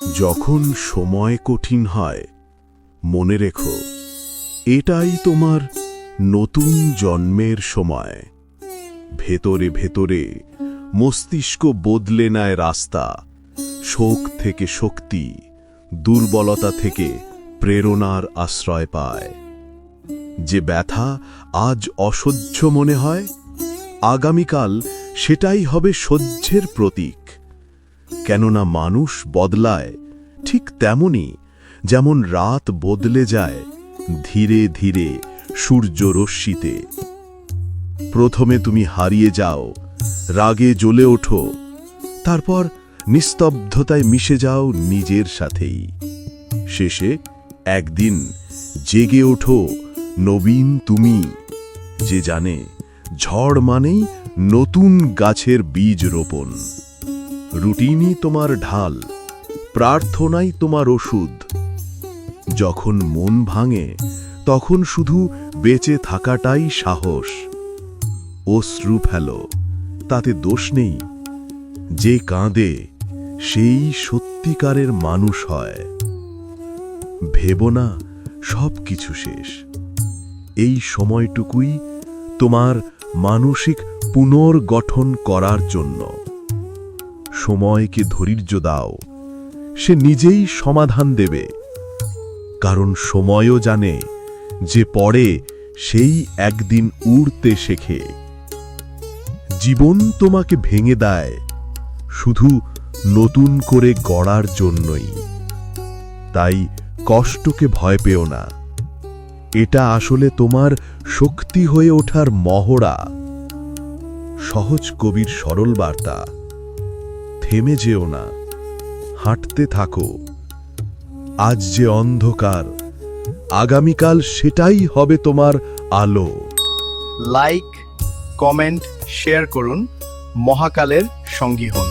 যখন সময় কঠিন হয়, মনে রেখো, এটাই তোমার নতুন জন্মের সময়। ভেতরে ভেতরে মস্তিষ্ক বদলে নেয় রাস্তা, শোক থেকে শক্তি, দুর্বলতা থেকে প্রেরণার আশ্রয় পায়। যে ব্যথা আজ অসহ্য মনে হয়, আগামীকাল সেটাই হবে সহ্যের প্রতীক। কেননা মানুষ বদলায় ঠিক তেমনি যেমন রাত বদলে যায় ধীরে ধীরে সূর্য রশ্মিতে। প্রথমে তুমি হারিয়ে যাও, রাগে জ্বলে ওঠো, তারপর নিস্তব্ধতায় মিশে যাও নিজের সাথেই। শেষে একদিন জেগে ওঠো, নবীন তুমি, যে জানে ঝড় মানেই নতুন গাছের বীজ রোপণ। রুটিনই তোমার ঢাল, প্রার্থনাই তোমার ওষুধ। যখন মন ভাঙে, তখন শুধু বেঁচে থাকাটাই সাহস। অশ্রু ফেলো, তাতে দোষ নেই। যে কাঁদে, সেই সত্যিকারের মানুষ হয়। ভেবো না সব কিছু শেষ। এই সময়টুকুই তোমার মানসিক পুনর্গঠন করার জন্য। সময়কে ধৈর্য দাও। সে নিজেই সমাধান দেবে। কারণ সময়ও জানে, যে পড়ে সেই একদিন উড়তে শেখে। জীবন তোমাকে ভেঙে দেয়, শুধু নতুন করে গড়ার জন্যই। তাই কষ্টকে ভয় পেও না। এটা আসলে তোমার শক্তি হয়ে ওঠার মহড়া। সহজ কবির সরল বার্তা। থেমে যেও না। হাঁটতে থাকো। আজ যে অন্ধকার, আগামীকাল সেটাই হবে তোমার আলো। লাইক কমেন্ট শেয়ার করুন। মহাকালের সঙ্গী হন।